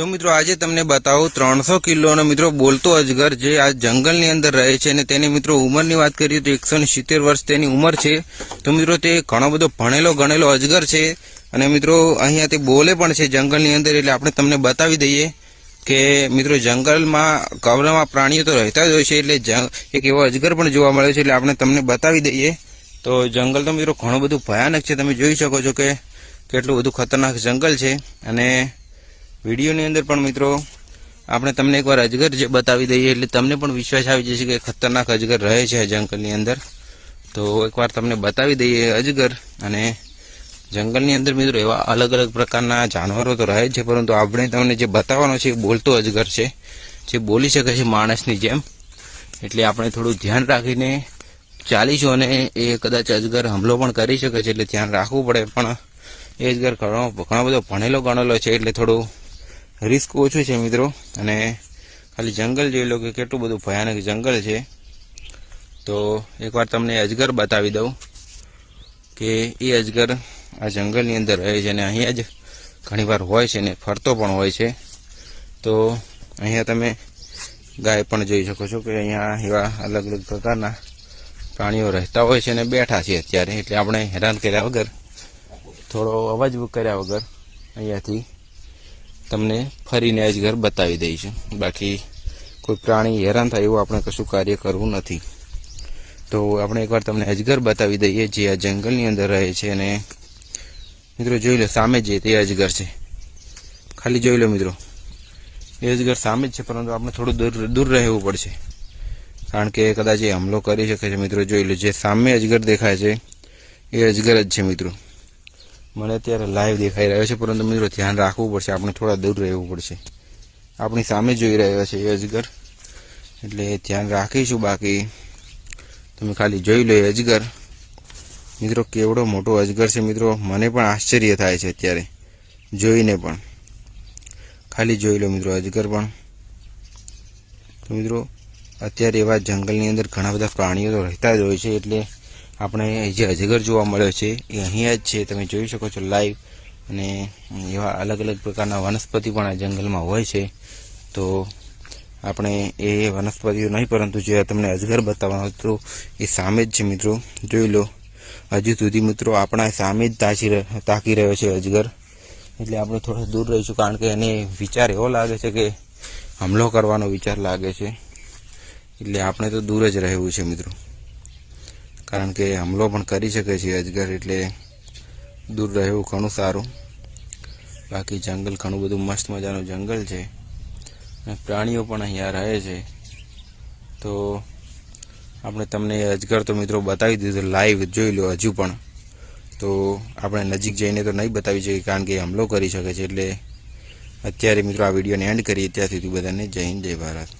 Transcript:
તો મિત્રો આજે તમને બતાવું, ત્રણસો કિલોનો મિત્રો બોલતો અજગર જે આ જંગલની અંદર રહે છે અને તેની મિત્રો ઉંમરની વાત કરીએ તો એકસો સિત્તેર વર્ષ તેની ઉંમર છે. તો મિત્રો તે ઘણો બધો ભણેલો ગણેલો અજગર છે અને મિત્રો અહીંયા તે બોલે પણ છે જંગલની અંદર એટલે આપણે તમને બતાવી દઈએ કે મિત્રો જંગલમાં કવરમાં પ્રાણીઓ તો રહેતા જ હોય છે એટલે એક એવો અજગર પણ જોવા મળે છે એટલે આપણે તમને બતાવી દઈએ. તો જંગલ તો મિત્રો ઘણું બધું ભયાનક છે, તમે જોઈ શકો છો કે કેટલું બધું ખતરનાક જંગલ છે અને વિડીયોની અંદર પણ મિત્રો, આપણે તમને એકવાર અજગર જે બતાવી દઈએ, એટલે તમને પણ વિશ્વાસ આવી જશે કે ખતરનાક અજગર રહે છે જંગલની અંદર. તો એકવાર તમને બતાવી દઈએ અજગર, અને જંગલની અંદર મિત્રો એવા અલગ અલગ પ્રકારના જાનવરો તો રહે છે, પરંતુ આપણે તમને જે બતાવવાનો છે એ બોલતો અજગર છે, જે બોલી શકે છે માણસની જેમ. એટલે આપણે થોડું ધ્યાન રાખીને ચાલીશું અને એ કદાચ અજગર હમલો પણ કરી શકે છે, એટલે ધ્યાન રાખવું પડે. પણ એ અજગર ઘણો ઘણો બધો ભણેલો ગણેલો છે, એટલે થોડું રિસ્ક ઓછું છે મિત્રો. અને ખાલી જંગલ જોઈ લો કે કેટલું બધું ભયાનક જંગલ છે. તો એકવાર તમને અજગર બતાવી દઉં કે એ અજગર આ જંગલની અંદર રહે છે અને અહીંયા જ ઘણીવાર હોય છે ને ફરતો પણ હોય છે. તો અહીંયા તમે ગાય પણ જોઈ શકો છો કે અહીંયા એવા અલગ અલગ પ્રકારના પ્રાણીઓ રહેતા હોય છે અને બેઠા છે અત્યારે. એટલે આપણે હેરાન કર્યા વગર, થોડો અવાજ કર્યા વગર અહીંયાથી તમને ફરીને અજગર બતાવી દઈશું બાકી કોઈ પ્રાણી હેરાન થાય એવું આપણે કશું કાર્ય કરવું નથી. તો આપણે એકવાર તમને અજગર બતાવી દઈએ જે આ જંગલની અંદર રહે છે અને મિત્રો જોઈ લો, સામે જે તે અજગર છે. ખાલી જોઈ લો મિત્રો. એ અજગર સામે જ છે, પરંતુ આપણે થોડું દૂર દૂર રહેવું પડશે. કારણ કે કદાચ એ હુમલો કરી શકે છે, મિત્રો જોઈ લો. જે સામે અજગર દેખાય છે, એ અજગર જ છે, મિત્રો. મને અત્યારે લાઈવ દેખાઈ રહ્યો છે, પરંતુ મિત્રો ધ્યાન રાખવું પડશે. આપણે થોડા દૂર રહેવું પડશે. આપણી સામે જોઈ રહ્યો છે એ અજગર એટલે ધ્યાન રાખીશું બાકી. તમે ખાલી જોઈ લો અજગર મિત્રો, કેવડો મોટો અજગર છે મિત્રો. મને પણ આશ્ચર્ય થાય છે અત્યારે. જોઈને પણ. ખાલી જોઈ લો મિત્રો અજગર પણ. તો મિત્રો, અત્યારે એવા જંગલની અંદર ઘણા બધા પ્રાણીઓ તો રહેતા જ હોય છે, એટલે આપણે જે અજગર જોવા મળ્યો છે, એ અહીંયા જ છે. તમે જોઈ શકો છો લાઈવ અને એવા અલગ અલગ પ્રકારના વનસ્પતિ પણ આ જંગલમાં હોય છે. તો આપણે એ વનસ્પતિઓ નહીં, પરંતુ જે તમને અજગર બતાવવાનો હતો, એ સામે જ છે મિત્રો. જોઈ લો. હજુ સુધી મિત્રો આપણા સામે જ તાકી તાકી રહ્યો છે અજગર. એટલે આપણે થોડા દૂર રહીશું, કારણ કે એને વિચાર એવો લાગે છે કે હમલો કરવાનો વિચાર લાગે છે. એટલે આપણે તો દૂર જ રહેવું છે મિત્રો. કારણ કે હમલો પણ કરી શકે છે અજગર એટલે દૂર રહેવું ઘણું સારું. બાકી જંગલ ઘણું બધું મસ્ત મજાનું જંગલ છે. અને પ્રાણીઓ પણ અહીંયા રહે છે. તો આપણે તમને અજગર તો મિત્રો બતાવી દીધું લાઈવ જોઈ લો હજુ પણ. તો આપણે નજીક જઈને તો નહીં બતાવી શકીએ કારણ કે હમલો કરી શકે છે એટલે અત્યારે મિત્રો આ વિડીયોને એન્ડ કરીએ. ત્યાં સુધી બધાને જય હિન્દ, જય ભારત.